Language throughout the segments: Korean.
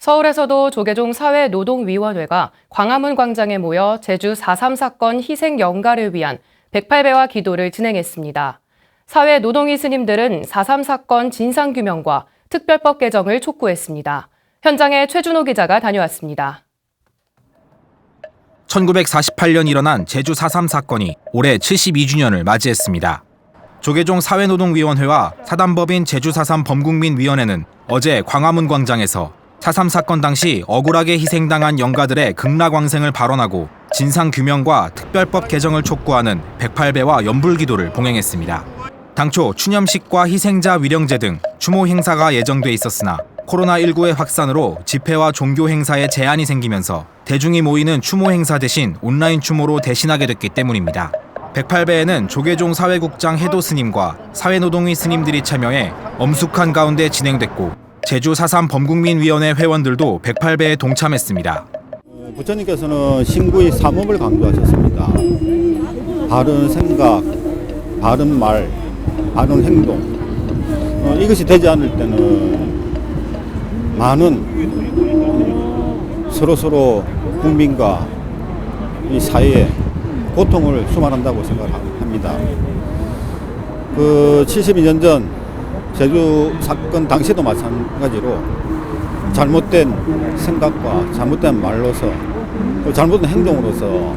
서울에서도 조계종 사회노동위원회가 광화문 광장에 모여 제주 4.3 사건 희생 연가를 위한 108배와 기도를 진행했습니다. 사회노동위 스님들은 4.3 사건 진상규명과 특별법 개정을 촉구했습니다. 현장에 최준호 기자가 다녀왔습니다. 1948년 일어난 제주 4.3 사건이 올해 72주년을 맞이했습니다. 조계종 사회노동위원회와 사단법인 제주 4.3 범국민위원회는 어제 광화문 광장에서 4.3 사건 당시 억울하게 희생당한 영가들의 극락왕생을 발언하고 진상규명과 특별법 개정을 촉구하는 108배와 연불기도를 봉행했습니다. 당초 추념식과 희생자 위령제 등 추모 행사가 예정돼 있었으나 코로나19의 확산으로 집회와 종교 행사에 제한이 생기면서 대중이 모이는 추모 행사 대신 온라인 추모로 대신하게 됐기 때문입니다. 108배에는 조계종 사회국장 해도 스님과 사회노동위 스님들이 참여해 엄숙한 가운데 진행됐고 제주 4.3 범국민위원회 회원들도 108배에 동참했습니다. 부처님께서는 신구의 삼업을 강조하셨습니다. 바른 생각, 바른 말, 바른 행동. 어, 이것이 되지 않을 때는 많은 서로 서로 국민과 이 사회에 고통을 수말한다고 생각합니다. 그 72년 전 제주 사건 당시도 마찬가지로 잘못된 생각과 잘못된 말로서 또 잘못된 행동으로서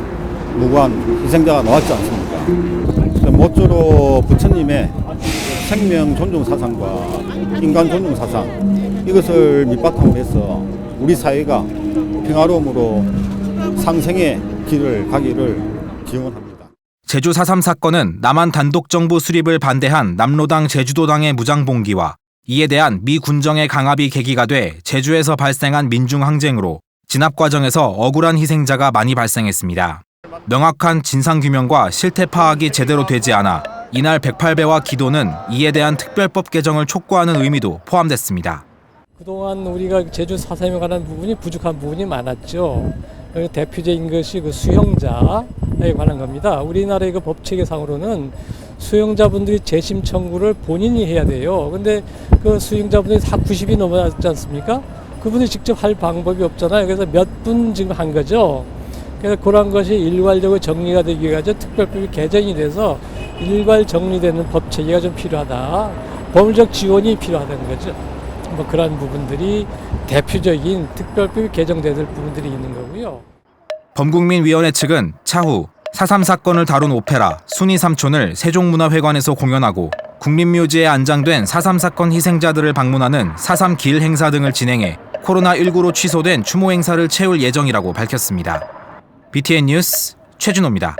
무고한 희생자가 나왔지 않습니까? 모쪼록 부처님의 생명 존중 사상과 인간 존중 사상 이것을 밑바탕으로 해서 우리 사회가 평화로움으로 상생의 길을 가기를 기원합니다. 제주 4.3 사건은 남한 단독 정부 수립을 반대한 남로당 제주도당의 무장봉기와 이에 대한 미 군정의 강압이 계기가 돼 제주에서 발생한 민중 항쟁으로 진압 과정에서 억울한 희생자가 많이 발생했습니다. 명확한 진상 규명과 실태 파악이 제대로 되지 않아 이날 108배와 기도는 이에 대한 특별법 개정을 촉구하는 의미도 포함됐습니다. 그동안 우리가 제주 사삼에 관한 부분이 부족한 부분이 많았죠. 그 대표적인 것이 그 수용자에 관한 겁니다. 우리나라의 그 법 체계상으로는 수용자분들이 재심 청구를 본인이 해야 돼요. 근데 그 수용자분들이 다 90이 넘어지 않습니까? 그분이 직접 할 방법이 없잖아요. 그래서 몇 분 지금 한 거죠. 그래서 그런 것이 일괄적으로 정리가 되기 위해서 특별법이 개정이 돼서 일괄 정리되는 법 체계가 좀 필요하다. 법률적 지원이 필요하다는 거죠. 뭐 그런 부분들이 대표적인 특별법이 개정될 부분들이 있는 거고요. 범국민위원회 측은 차후 4.3 사건을 다룬 오페라 순이 삼촌을 세종문화회관에서 공연하고 국립묘지에 안장된 4.3 사건 희생자들을 방문하는 4.3 길 행사 등을 진행해 코로나19로 취소된 추모 행사를 채울 예정이라고 밝혔습니다. BTN 뉴스 최준호입니다.